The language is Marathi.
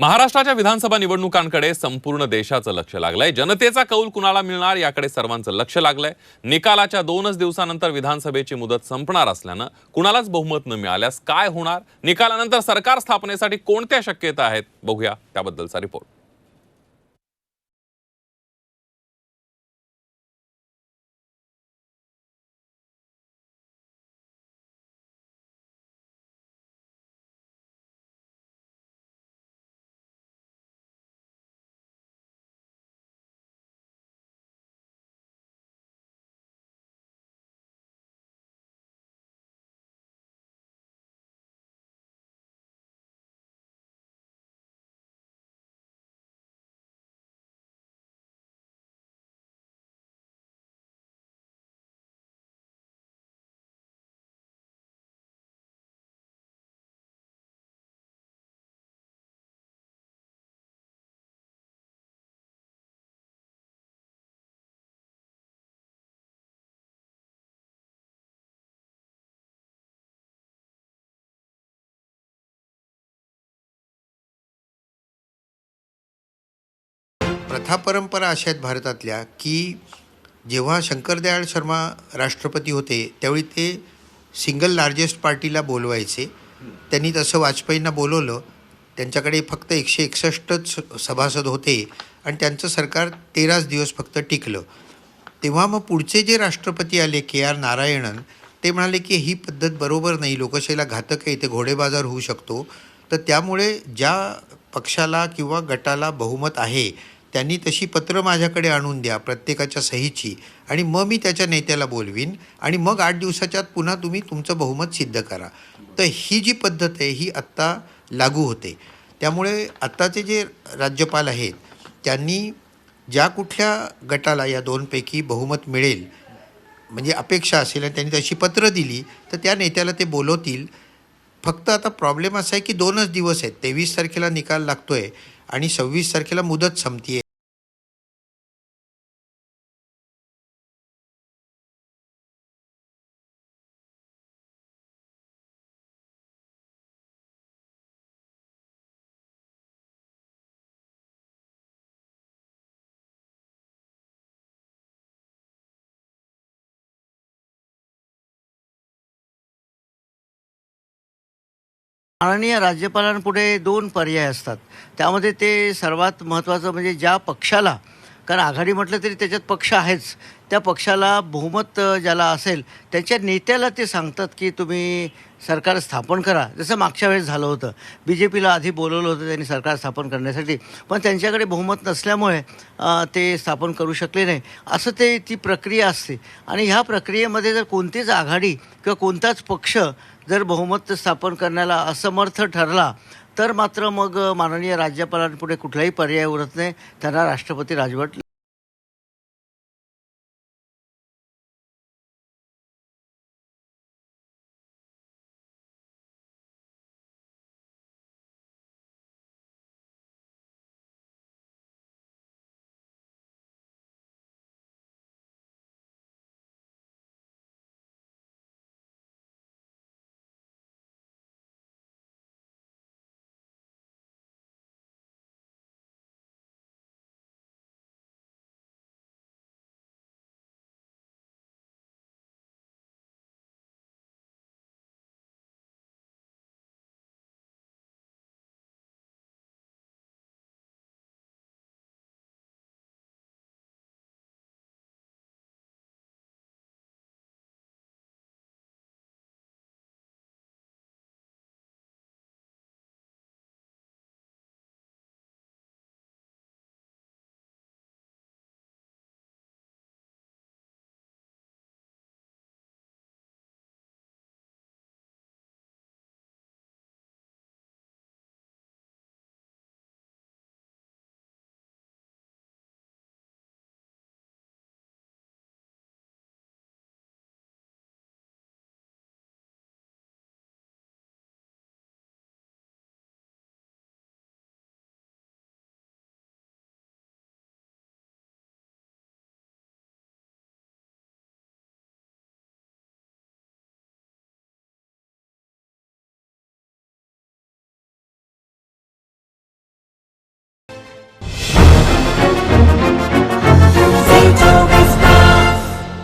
महाराष्ट्राच्या विधानसभा निवडणुकांकडे संपूर्ण देशाचं लक्ष लागलंय. जनतेचा कौल कुणाला मिळणार याकडे सर्वांचं लक्ष लागलंय. निकालाच्या दोनच दिवसानंतर विधानसभेची मुदत संपणार असल्यानं कुणालाच बहुमत न मिळाल्यास काय होणार? निकालानंतर सरकार स्थापनेसाठी कोणत्या शक्यता आहेत? बघूया त्याबद्दलचा रिपोर्ट. प्रथा परंपरा अशा आहेत भारतातल्या की जेव्हा शंकरदयाळ शर्मा राष्ट्रपती होते त्यावेळी ते सिंगल लार्जेस्ट पार्टीला बोलवायचे. त्यांनी तसं वाजपेयींना बोलवलं. त्यांच्याकडे फक्त एकशे एकसष्टच सभासद होते आणि त्यांचं सरकार तेराच दिवस फक्त टिकलं. तेव्हा मग पुढचे जे राष्ट्रपती आले के आर नारायणन ते म्हणाले की ही पद्धत बरोबर नाही. लोकशाहीला घातक आहे इथे घोडेबाजार होऊ शकतो. तर त्यामुळे ज्या पक्षाला किंवा गटाला बहुमत आहे त्यांनी तशी पत्र माझ्याकडे आणून द्या प्रत्येकाच्या सहीची आणि मग मी त्याच्या नेत्याला बोलवीन आणि मग आठ दिवसाच्यात पुन्हा तुम्ही तुमचं बहुमत सिद्ध करा. तर ही जी पद्धत आहे ही आत्ता लागू होते. त्यामुळे आत्ताचे जे राज्यपाल आहेत त्यांनी ज्या कुठल्या गटाला या दोनपैकी बहुमत मिळेल म्हणजे अपेक्षा असेल आणि त्यांनी तशी पत्र दिली तर त्या नेत्याला ते बोलवतील. फक्त आता प्रॉब्लेम असा आहे की दोनच दिवस आहेत. तेवीस तारखेला निकाल लागतो आहे आणि सव्वीस तारखेला मुदत संपतीये. माननीय राज्यपालांपुढे दोन पर्याय असतात. त्यामध्ये ते सर्वात महत्त्वाचं म्हणजे ज्या पक्षाला कारण आघाडी म्हटलं तरी त्याच्यात पक्ष आहेच त्या पक्षाला बहुमत ज्याला असेल त्याच्या नेत्याला ते सांगतात की तुम्ही सरकार स्थापन करा. जसं मागच्या वेळेस झालं होतं. बी जे पीला आधी बोलवलं होतं त्यांनी सरकार स्थापन करण्यासाठी. पण त्यांच्याकडे बहुमत नसल्यामुळे ते स्थापन करू शकले नाही. असं ते ती प्रक्रिया असते. आणि ह्या प्रक्रियेमध्ये जर कोणतीच आघाडी किंवा कोणताच पक्ष जर बहुमत स्थापन करण्याला असमर्थ ठरला तर मात्र मग माननीय राज्यपालांपुढे कुठलाही पर्याय उरत नाही त्यांना राष्ट्रपती राजवट